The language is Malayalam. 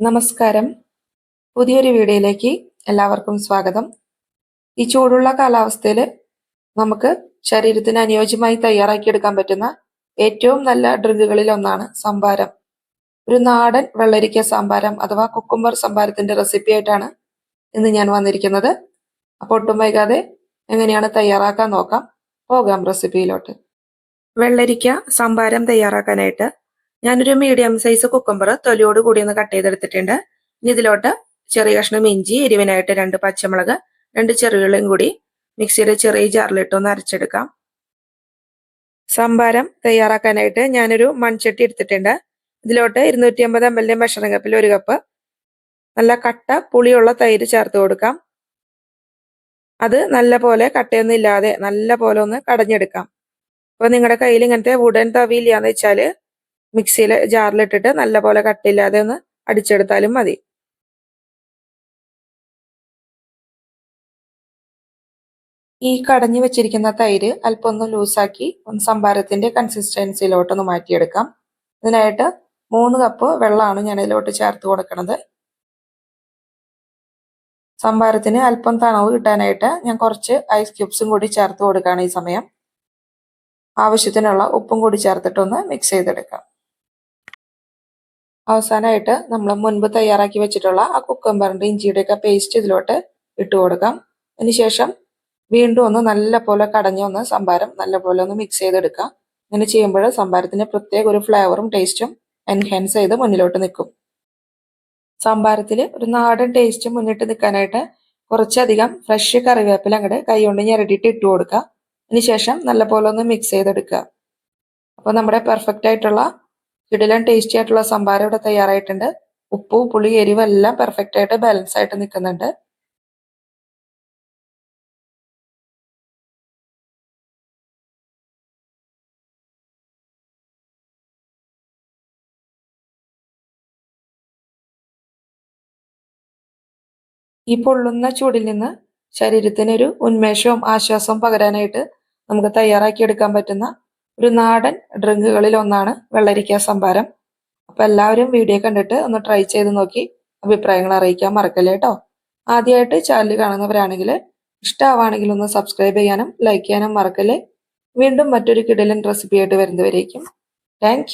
നമസ്കാരം. പുതിയൊരു വീഡിയോയിലേക്ക് എല്ലാവർക്കും സ്വാഗതം. ഈ ചൂടുള്ള കാലാവസ്ഥയിൽ നമുക്ക് ശരീരത്തിന് അനുയോജ്യമായി തയ്യാറാക്കിയെടുക്കാൻ പറ്റുന്ന ഏറ്റവും നല്ല ഡ്രിങ്കുകളിൽ ഒന്നാണ് സംഭാരം. ഒരു നാടൻ വെള്ളരിക്ക സാമ്പാരം അഥവാ കുക്കുംബർ സംഭാരത്തിന്റെ റെസിപ്പി ആയിട്ടാണ് ഇന്ന് ഞാൻ വന്നിരിക്കുന്നത്. അപ്പോൾ ഒട്ടും വൈകാതെ എങ്ങനെയാണ് തയ്യാറാക്കാൻ നോക്കാം. പോകാം റെസിപ്പിയിലോട്ട്. വെള്ളരിക്ക സംഭാരം തയ്യാറാക്കാനായിട്ട് ഞാനൊരു മീഡിയം സൈസ് കുക്കുംബർ തൊലിയോട് കൂടി ഒന്ന് കട്ട് ചെയ്തെടുത്തിട്ടുണ്ട്. ഇനി ഇതിലോട്ട് ചെറിയ കഷ്ണം ഇഞ്ചി എരിവിനായിട്ട് രണ്ട് പച്ചമുളക് രണ്ട് ചെറുകളും കൂടി മിക്സിയുടെ ചെറിയ ജാറിലിട്ട് ഒന്ന് അരച്ചെടുക്കാം. സംഭാരം തയ്യാറാക്കാനായിട്ട് ഞാനൊരു മൺചട്ടി എടുത്തിട്ടുണ്ട്. ഇതിലോട്ട് ഇരുന്നൂറ്റി അമ്പത് എം എൽ എ മെഷറിംഗ് കപ്പിൽ ഒരു കപ്പ് നല്ല കട്ട പുളിയുള്ള തൈര് ചേർത്ത് കൊടുക്കാം. അത് നല്ല പോലെ കട്ടയൊന്നും ഇല്ലാതെ നല്ല പോലെ ഒന്ന് കടഞ്ഞെടുക്കാം. അപ്പോൾ നിങ്ങളുടെ കയ്യിൽ ഇങ്ങനത്തെ വുഡൻ തവി തവിയില്ലാന്ന് വെച്ചാൽ മിക്സിയിൽ ജാറിലിട്ടിട്ട് നല്ലപോലെ കട്ടില്ലാതെ ഒന്ന് അടിച്ചെടുത്താലും മതി. ഈ കടഞ്ഞു വെച്ചിരിക്കുന്ന തൈര് അല്പം ഒന്ന് ലൂസാക്കി ഒന്ന് സംഭാരത്തിന്റെ കൺസിസ്റ്റൻസിയിലോട്ടൊന്ന് മാറ്റിയെടുക്കാം. ഇതിനായിട്ട് മൂന്ന് കപ്പ് വെള്ളമാണ് ഞാൻ ഇതിലോട്ട് ചേർത്ത് കൊടുക്കുന്നത് സംഭാരത്തിന് അല്പം തണവ് കിട്ടാനായിട്ട് ഞാൻ കുറച്ച് ഐസ് ക്യൂബ്സും കൂടി ചേർത്ത് കൊടുക്കുകയാണ് ഈ സമയം. ആവശ്യത്തിനുള്ള ഉപ്പും കൂടി ചേർത്തിട്ടൊന്ന് മിക്സ് ചെയ്തെടുക്കാം. അവസാനമായിട്ട് നമ്മൾ മുൻപ് തയ്യാറാക്കി വെച്ചിട്ടുള്ള ആ കുക്കമ്പറിന്റെ ഇഞ്ചിയുടെയൊക്കെ പേസ്റ്റ് ഇതിലോട്ട് ഇട്ട് കൊടുക്കാം. അതിനുശേഷം വീണ്ടും ഒന്ന് നല്ല പോലെ കടഞ്ഞൊന്ന് സംഭാരം നല്ല പോലെ ഒന്ന് മിക്സ് ചെയ്തെടുക്കാം. ഇങ്ങനെ ചെയ്യുമ്പോൾ സംഭാരത്തിന് പ്രത്യേക ഒരു ഫ്ലേവറും ടേസ്റ്റും എൻഹാൻസ് ചെയ്ത് മുന്നിലോട്ട് നിൽക്കും. സംഭാരത്തിൽ ഒരു നാടൻ ടേസ്റ്റ് മുന്നിട്ട് നിൽക്കാനായിട്ട് കുറച്ചധികം ഫ്രഷ് കറിവേപ്പില അങ്ങോട്ട് കൈകൊണ്ട് ഞെരടിയിട്ട് ഇട്ട് കൊടുക്കുക അതിനുശേഷം നല്ലപോലെ ഒന്ന് മിക്സ് ചെയ്തെടുക്കുക. അപ്പോൾ നമ്മുടെ പെർഫെക്റ്റ് ആയിട്ടുള്ള കിടിലൻ ടേസ്റ്റി ആയിട്ടുള്ള സംഭാരം ഇവിടെ തയ്യാറായിട്ടുണ്ട്. ഉപ്പ് പുളി എരിവ് എല്ലാം പെർഫെക്റ്റ് ആയിട്ട് ബാലൻസ് ആയിട്ട് നിൽക്കുന്നുണ്ട്. ഈ പൊള്ളുന്ന ചൂടിൽ നിന്ന് ശരീരത്തിനൊരു ഉന്മേഷവും ആശ്വാസവും പകരാനായിട്ട് നമുക്ക് തയ്യാറാക്കിയെടുക്കാൻ പറ്റുന്ന ഒരു നാടൻ ഡ്രിങ്കുകളിൽ ഒന്നാണ് വെള്ളരിക്ക സംഭാരം അപ്പോൾ എല്ലാവരും വീഡിയോ കണ്ടിട്ട് ഒന്ന് ട്രൈ ചെയ്ത് നോക്കി അഭിപ്രായങ്ങൾ അറിയിക്കാൻ മറക്കല്ലേ കേട്ടോ ആദ്യമായിട്ട് ചാനൽ കാണുന്നവരാണെങ്കിൽ ഇഷ്ടമാവാണെങ്കിൽ ഒന്ന് സബ്സ്ക്രൈബ് ചെയ്യാനും ലൈക്ക് ചെയ്യാനും മറക്കല്ലേ. വീണ്ടും മറ്റൊരു കിടലൻ റെസിപ്പിയായിട്ട് വരുന്നവരേക്കും. താങ്ക്